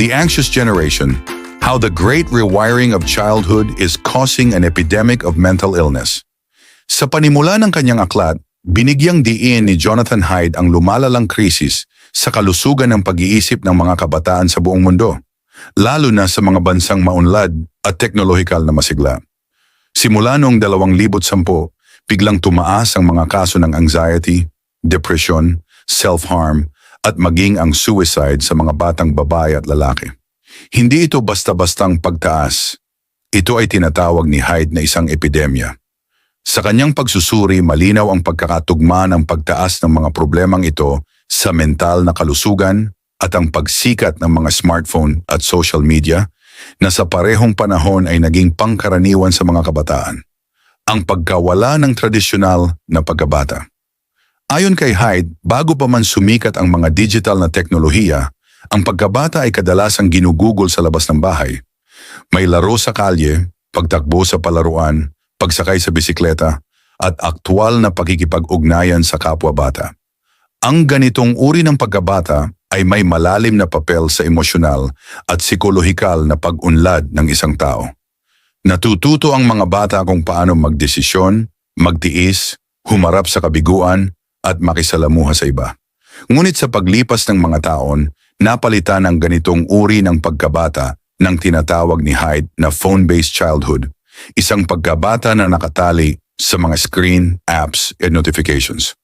The Anxious Generation, How the Great Rewiring of Childhood is Causing an Epidemic of Mental Illness. Sa panimula ng kanyang aklat, binigyang diin ni Jonathan Hyde ang lumalalang krisis sa kalusugan ng pag-iisip ng mga kabataan sa buong mundo, lalo na sa mga bansang maunlad at teknolohikal na masigla. Simula noong 2010, biglang tumaas ang mga kaso ng anxiety, depression, self-harm, at maging ang suicide sa mga batang babae at lalaki. Hindi ito basta-bastang pagtaas. Ito ay tinatawag ni Hyde na isang epidemya. Sa kanyang pagsusuri, malinaw ang pagkakatugma ng pagtaas ng mga problemang ito sa mental na kalusugan at ang pagsikat ng mga smartphone at social media na sa parehong panahon ay naging pangkaraniwan sa mga kabataan. Ang pagkawala ng tradisyonal na pagkabata. Ayon kay Hyde, bago pa man sumikat ang mga digital na teknolohiya, ang pagkabata ay kadalasang ginugugol sa labas ng bahay. May laro sa kalye, pagtakbo sa palaruan, pagsakay sa bisikleta, at aktwal na pakikipag-ugnayan sa kapwa-bata. Ang ganitong uri ng pagkabata ay may malalim na papel sa emosyonal at psikolohikal na pag-unlad ng isang tao. Natututo ang mga bata kung paano magdesisyon, magtiis, humarap sa kabiguan, at makisalamuha sa iba. Ngunit sa paglipas ng mga taon, napalitan ang ganitong uri ng pagkabata ng tinatawag ni Hyde na phone-based childhood, isang pagkabata na nakatali sa mga screen, apps, at notifications.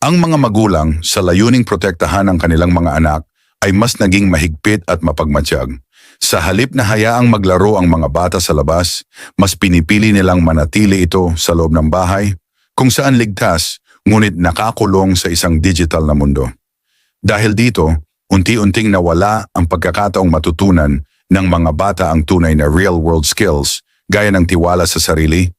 Ang mga magulang sa layuning protektahan ang kanilang mga anak ay mas naging mahigpit at mapagmatsyag. Sa halip na hayaang maglaro ang mga bata sa labas, mas pinipili nilang manatili ito sa loob ng bahay, kung saan ligtas ngunit nakakulong sa isang digital na mundo. Dahil dito, unti-unting nawala ang pagkakataong matutunan ng mga bata ang tunay na real-world skills gaya ng tiwala sa sarili,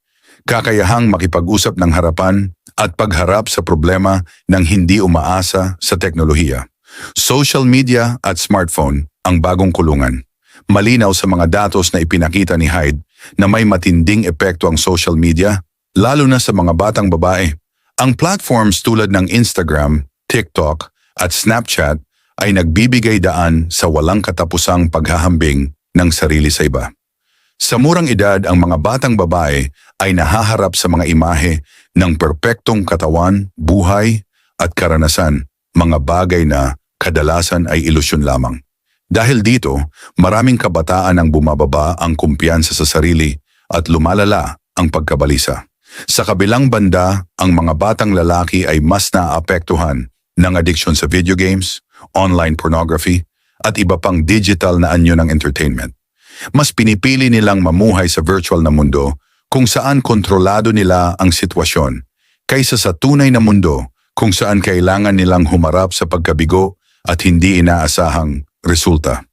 kakayahang makipag-usap ng harapan at pagharap sa problema ng hindi umaasa sa teknolohiya. Social media at smartphone ang bagong kulungan. Malinaw sa mga datos na ipinakita ni Hyde na may matinding epekto ang social media, lalo na sa mga batang babae. Ang platforms tulad ng Instagram, TikTok at Snapchat ay nagbibigay daan sa walang katapusang paghahambing ng sarili sa iba. Sa murang edad, ang mga batang babae ay nahaharap sa mga imahe ng perpektong katawan, buhay at karanasan, mga bagay na kadalasan ay ilusyon lamang. Dahil dito, maraming kabataan ang bumababa ang kumpiyansa sa sarili at lumalala ang pagkabalisa. Sa kabilang banda, ang mga batang lalaki ay mas naapektuhan ng addiction sa video games, online pornography, at iba pang digital na anyo ng entertainment. Mas pinipili nilang mamuhay sa virtual na mundo kung saan kontrolado nila ang sitwasyon kaysa sa tunay na mundo kung saan kailangan nilang humarap sa pagkabigo at hindi inaasahang resulta.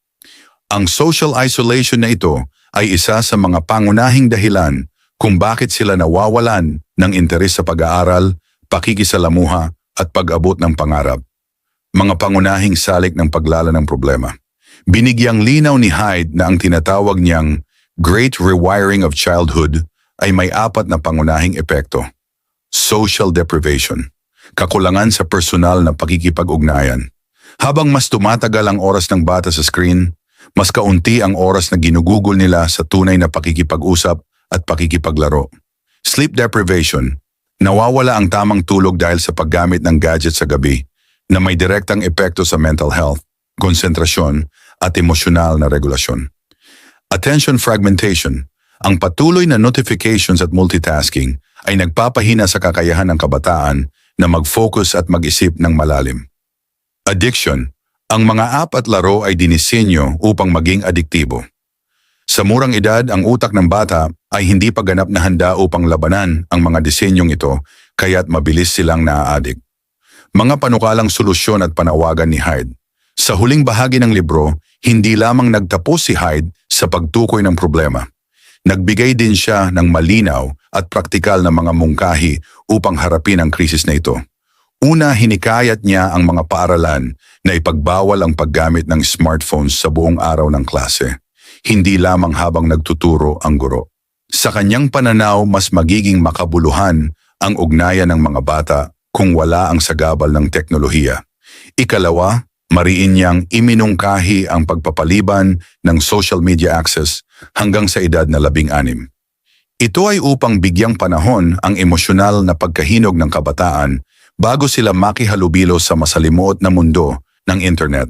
Ang social isolation na ito ay isa sa mga pangunahing dahilan kung bakit sila nawawalan ng interes sa pag-aaral, pakikisalamuha at pag-abot ng pangarap. Mga pangunahing salik ng paglala ng problema. Binigyang linaw ni Hyde na ang tinatawag niyang Great Rewiring of Childhood ay may apat na pangunahing epekto. Social deprivation, kakulangan sa personal na pakikipag-ugnayan. Habang mas tumatagal ang oras ng bata sa screen, mas kaunti ang oras na ginugugol nila sa tunay na pakikipag-usap at pakikipaglaro. Sleep deprivation, nawawala ang tamang tulog dahil sa paggamit ng gadget sa gabi na may direktang epekto sa mental health, konsentrasyon at emosyonal na regulasyon. Attention fragmentation, ang patuloy na notifications at multitasking ay nagpapahina sa kakayahan ng kabataan na mag-focus at mag-isip ng malalim. Addiction, ang mga app at laro ay dinisenyo upang maging adiktibo. Sa murang edad, ang utak ng bata ay hindi pa ganap na handa upang labanan ang mga disenyong ito kaya't mabilis silang naaadik. Mga panukalang solusyon at panawagan ni Hyde. Sa huling bahagi ng libro, hindi lamang nagtapos si Hyde sa pagtukoy ng problema. Nagbigay din siya ng malinaw at praktikal na mga mungkahi upang harapin ang krisis na ito. Una, hinikayat niya ang mga paaralan na ipagbawal ang paggamit ng smartphones sa buong araw ng klase hindi lamang habang nagtuturo ang guro. Sa kanyang pananaw, mas magiging makabuluhan ang ugnayan ng mga bata kung wala ang sagabal ng teknolohiya. Ikalawa, mariin niyang iminungkahi ang pagpapaliban ng social media access hanggang sa edad na labing anim. Ito ay upang bigyang panahon ang emosyonal na pagkahinog ng kabataan bago sila makihalubilo sa masalimuot na mundo ng internet.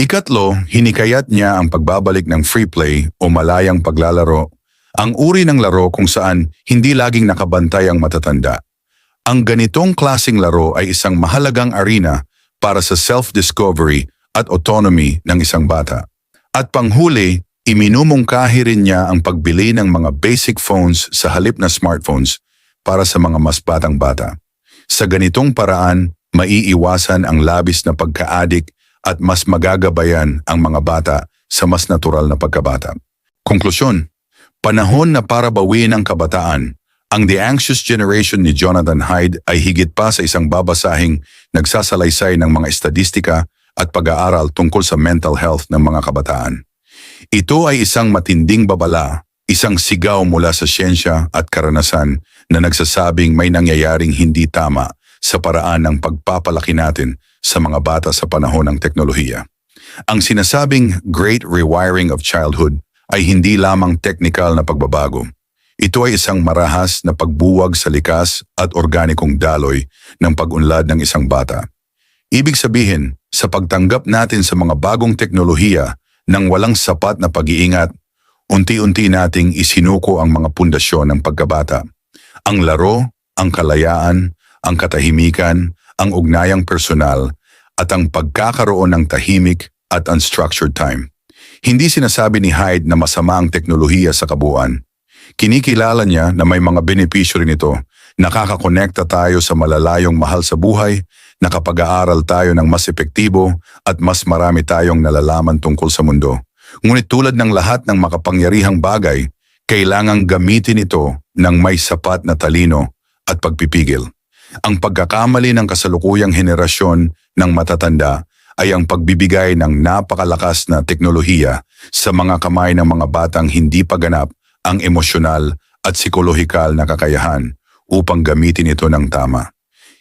Ikatlo, hinikayat niya ang pagbabalik ng free play o malayang paglalaro, ang uri ng laro kung saan hindi laging nakabantay ang matatanda. Ang ganitong klasing laro ay isang mahalagang arena para sa self-discovery at autonomy ng isang bata. At panghuli, iminumungkahi rin niya ang pagbili ng mga basic phones sa halip na smartphones para sa mga mas batang bata. Sa ganitong paraan, maiiwasan ang labis na pagka-addict at mas magagabayan ang mga bata sa mas natural na pagkabata. Konklusyon, panahon na para bawiin ang kabataan, ang The Anxious Generation ni Jonathan Hyde ay higit pa sa isang babasahing nagsasalaysay ng mga estadistika at pag-aaral tungkol sa mental health ng mga kabataan. Ito ay isang matinding babala, isang sigaw mula sa siyensya at karanasan na nagsasabing may nangyayaring hindi tama sa paraan ng pagpapalaki natin sa mga bata sa panahon ng teknolohiya. Ang sinasabing Great Rewiring of Childhood ay hindi lamang technical na pagbabago. Ito ay isang marahas na pagbuwag sa likas at organikong daloy ng pag-unlad ng isang bata. Ibig sabihin, sa pagtanggap natin sa mga bagong teknolohiya ng walang sapat na pag-iingat, unti-unti nating isinuko ang mga pundasyon ng pagkabata. Ang laro, ang kalayaan, ang katahimikan, ang ugnayang personal, at ang pagkakaroon ng tahimik at unstructured time. Hindi sinasabi ni Hyde na masama ang teknolohiya sa kabuuan. Kinikilala niya na may mga benepisyo rin ito. Nakakakonekta tayo sa malalayong mahal sa buhay, nakapag-aaral tayo ng mas epektibo at mas marami tayong nalalaman tungkol sa mundo. Ngunit tulad ng lahat ng makapangyarihang bagay, kailangang gamitin ito ng may sapat na talino at pagpipigil. Ang pagkakamali ng kasalukuyang henerasyon ng matatanda ay ang pagbibigay ng napakalakas na teknolohiya sa mga kamay ng mga batang hindi pa ganap ang emosyonal at psikolohikal na kakayahan upang gamitin ito ng tama.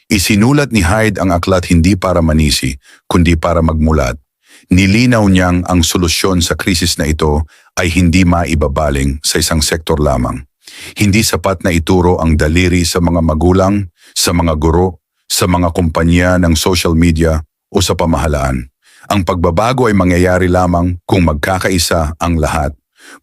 Isinulat ni Hyde ang aklat hindi para manisi, kundi para magmulat. Nilinaw niyang ang solusyon sa krisis na ito ay hindi maibabaling sa isang sektor lamang. Hindi sapat na ituro ang daliri sa mga magulang, sa mga guro, sa mga kumpanya ng social media o sa pamahalaan. Ang pagbabago ay mangyayari lamang kung magkakaisa ang lahat,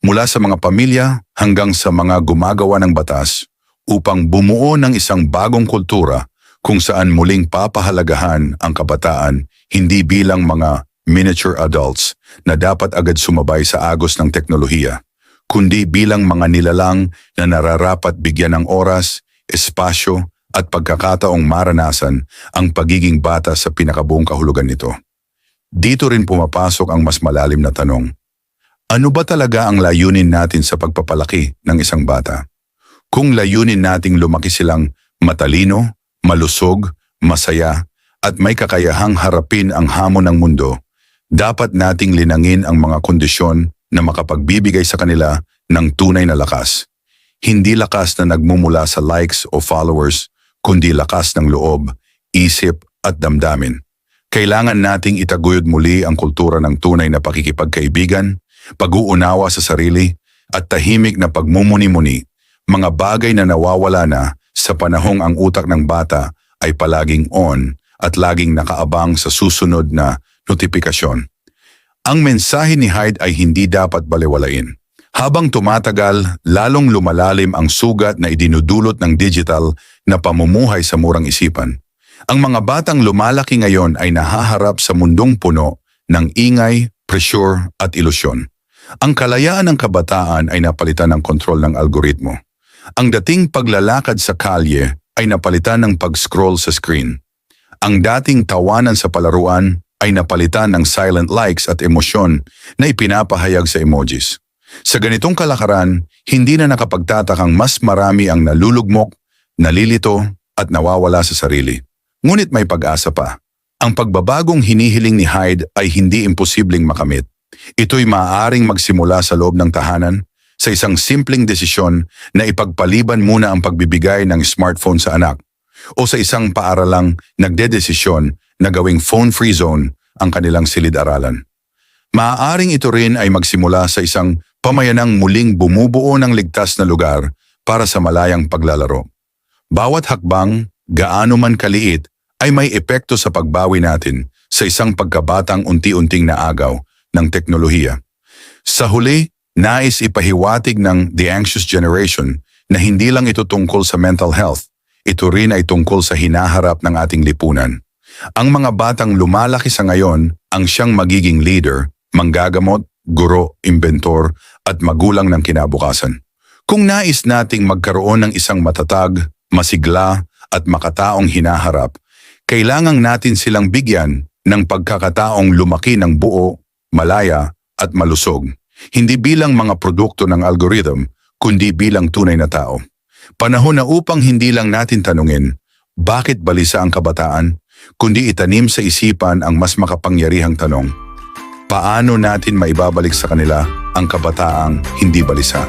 mula sa mga pamilya hanggang sa mga gumagawa ng batas, upang bumuo ng isang bagong kultura kung saan muling papahalagahan ang kabataan hindi bilang mga miniature adults na dapat agad sumabay sa agos ng teknolohiya, kundi bilang mga nilalang na nararapat bigyan ng oras, espasyo at pagkakataong maranasan ang pagiging bata sa pinakabuong kahulugan nito. Dito rin pumapasok ang mas malalim na tanong. Ano ba talaga ang layunin natin sa pagpapalaki ng isang bata? Kung layunin nating lumaki silang matalino, malusog, masaya, at may kakayahang harapin ang hamon ng mundo, dapat nating linangin ang mga kondisyon na makapagbibigay sa kanila ng tunay na lakas. Hindi lakas na nagmumula sa likes o followers, kundi lakas ng loob, isip at damdamin. Kailangan nating itaguyod muli ang kultura ng tunay na pakikipagkaibigan, pag-uunawa sa sarili, at tahimik na pagmumuni-muni, mga bagay na nawawala na sa panahong ang utak ng bata ay palaging on at laging nakaabang sa susunod na notifikasyon. Ang mensahe ni Hyde ay hindi dapat balewalain. Habang tumatagal, lalong lumalalim ang sugat na idinudulot ng digital na pamumuhay sa murang isipan. Ang mga batang lumalaki ngayon ay nahaharap sa mundong puno ng ingay, pressure at ilusyon. Ang kalayaan ng kabataan ay napalitan ng kontrol ng algoritmo. Ang dating paglalakad sa kalye ay napalitan ng pag-scroll sa screen. Ang dating tawanan sa palaruan ay napalitan ng silent likes at emosyon na ipinapahayag sa emojis. Sa ganitong kalakaran, hindi na nakapagtatakang mas marami ang nalulugmok, nalilito at nawawala sa sarili. Ngunit may pag-asa pa. Ang pagbabagong hinihiling ni Hyde ay hindi imposibleng makamit. Ito'y maaaring magsimula sa loob ng tahanan sa isang simpleng desisyon na ipagpaliban muna ang pagbibigay ng smartphone sa anak o sa isang paaralang nagdedesisyon na gawing phone-free zone ang kanilang silid-aralan. Maaaring ito rin ay magsimula sa isang pamayanang muling bumubuo ng ligtas na lugar para sa malayang paglalaro. Bawat hakbang, gaano man kaliit, ay may epekto sa pagbawi natin sa isang pagkabatang unti-unting naagaw ng teknolohiya. Sa huli, nais ipahiwatig ng The Anxious Generation na hindi lang ito tungkol sa mental health, ito rin ay tungkol sa hinaharap ng ating lipunan. Ang mga batang lumalaki sa ngayon ang siyang magiging leader, manggagamot, guro, inventor at magulang ng kinabukasan. Kung nais nating magkaroon ng isang matatag, masigla at makataong hinaharap, kailangang natin silang bigyan ng pagkakataong lumaki ng buo, malaya at malusog. Hindi bilang mga produkto ng algorithm, kundi bilang tunay na tao. Panahon na upang hindi lang natin tanungin, bakit balisa ang kabataan, kundi itanim sa isipan ang mas makapangyarihang tanong, paano natin maibabalik sa kanila ang kabataang hindi balisa?